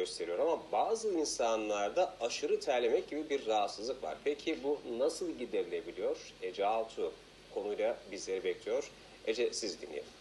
gösteriyor ama bazı insanlarda aşırı terlemek gibi bir rahatsızlık var. Peki bu nasıl giderilebiliyor? Ece Altuğ konuyla bizleri bekliyor. Ece siz dinleyelim.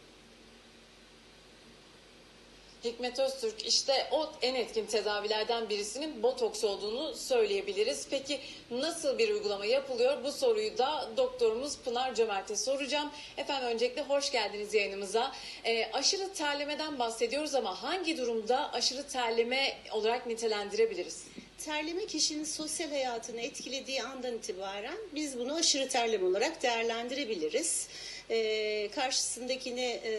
Hikmet Öztürk işte o en etkin tedavilerden birisinin botoks olduğunu söyleyebiliriz. Peki nasıl bir uygulama yapılıyor? Bu soruyu da doktorumuz Pınar Cömert'e soracağım. Efendim öncelikle hoş geldiniz yayınımıza. Ee, aşırı terlemeden bahsediyoruz ama hangi durumda aşırı terleme olarak nitelendirebiliriz? Terleme kişinin sosyal hayatını etkilediği andan itibaren biz bunu aşırı terleme olarak değerlendirebiliriz. Ee, karşısındakini e,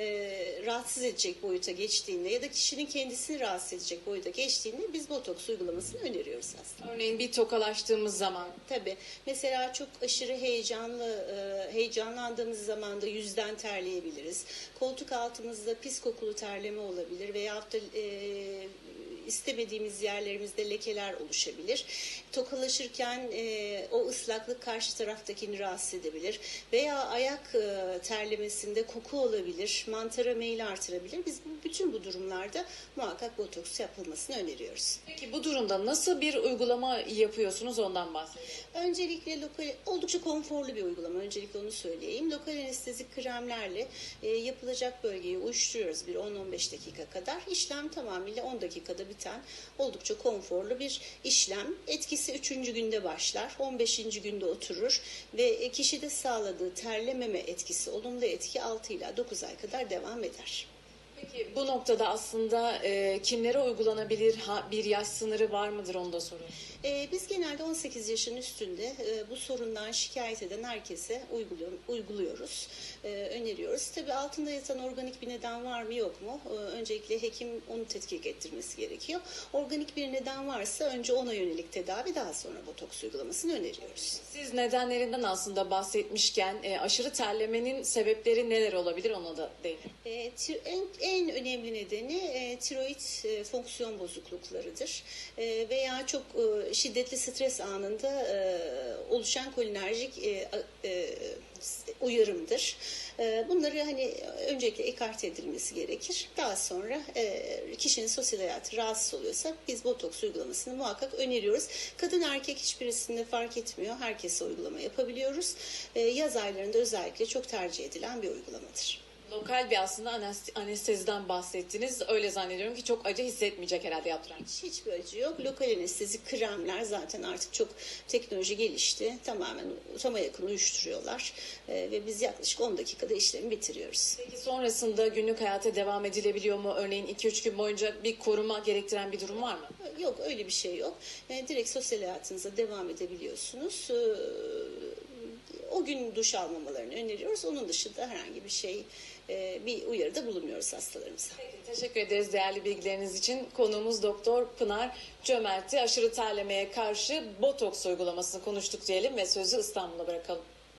rahatsız edecek boyuta geçtiğinde ya da kişinin kendisini rahatsız edecek boyuta geçtiğinde biz botoks uygulamasını öneriyoruz aslında. Örneğin bir tokalaştığımız zaman Tabii. Mesela çok aşırı heyecanlı, e, heyecanlandığımız zaman da yüzden terleyebiliriz. Koltuk altımızda pis kokulu terleme olabilir veyahut da e, istemediğimiz yerlerimizde lekeler oluşabilir. Tokalaşırken e, o ıslaklık karşı taraftakini rahatsız edebilir. Veya ayak e, terlemesinde koku olabilir, mantara meyil artırabilir. Biz bu- bütün bu durumlarda muhakkak botoks yapılmasını öneriyoruz. Peki bu durumda nasıl bir uygulama yapıyorsunuz ondan bahsedelim. Öncelikle lokal, oldukça konforlu bir uygulama. Öncelikle onu söyleyeyim. Lokal anestezik kremlerle e, yapılacak bölgeyi uyuşturuyoruz bir 10-15 dakika kadar. İşlem tamamıyla 10 dakikada biten oldukça konforlu bir işlem. Etkisi 3. günde başlar. 15. günde oturur ve e, kişide sağladığı terlememe etkisi, olumlu etki 6 ila 9 ay kadar devam eder. Peki bu noktada aslında e, kimlere uygulanabilir, ha, bir yaş sınırı var mıdır onu da soruyorum. Ee, biz genelde 18 yaşın üstünde e, bu sorundan şikayet eden herkese uyguluyor, uyguluyoruz, e, öneriyoruz. Tabii altında yatan organik bir neden var mı yok mu? E, öncelikle hekim onu tetkik ettirmesi gerekiyor. Organik bir neden varsa önce ona yönelik tedavi daha sonra botoks uygulamasını öneriyoruz. Siz nedenlerinden aslında bahsetmişken e, aşırı terlemenin sebepleri neler olabilir ona da değinin. E, ti- en, en önemli nedeni e, tiroid e, fonksiyon bozukluklarıdır E, veya çok e, şiddetli stres anında e, oluşan kolinerjik e, e, uyarımdır. E, bunları hani öncelikle ekart edilmesi gerekir. Daha sonra e, kişinin sosyal hayatı rahatsız oluyorsa biz botoks uygulamasını muhakkak öneriyoruz. Kadın erkek hiçbirisinde fark etmiyor. Herkese uygulama yapabiliyoruz. E, yaz aylarında özellikle çok tercih edilen bir uygulamadır. Lokal bir aslında anest- anesteziden bahsettiniz. Öyle zannediyorum ki çok acı hissetmeyecek herhalde yaptıran. Hiç, hiçbir acı yok. Lokal anestezi kremler zaten artık çok teknoloji gelişti. Tamamen tama yakın uyuşturuyorlar. Ee, ve biz yaklaşık 10 dakikada işlemi bitiriyoruz. Peki sonrasında günlük hayata devam edilebiliyor mu? Örneğin 2-3 gün boyunca bir koruma gerektiren bir durum var mı? Yok öyle bir şey yok. Ee, direkt sosyal hayatınıza devam edebiliyorsunuz. Ee, o gün duş almamalarını öneriyoruz. Onun dışında herhangi bir şey, e, bir uyarıda bulunmuyoruz hastalarımıza. Peki, teşekkür ederiz değerli bilgileriniz için. Konuğumuz Doktor Pınar Cömert'i aşırı terlemeye karşı botoks uygulamasını konuştuk diyelim ve sözü İstanbul'a bırakalım.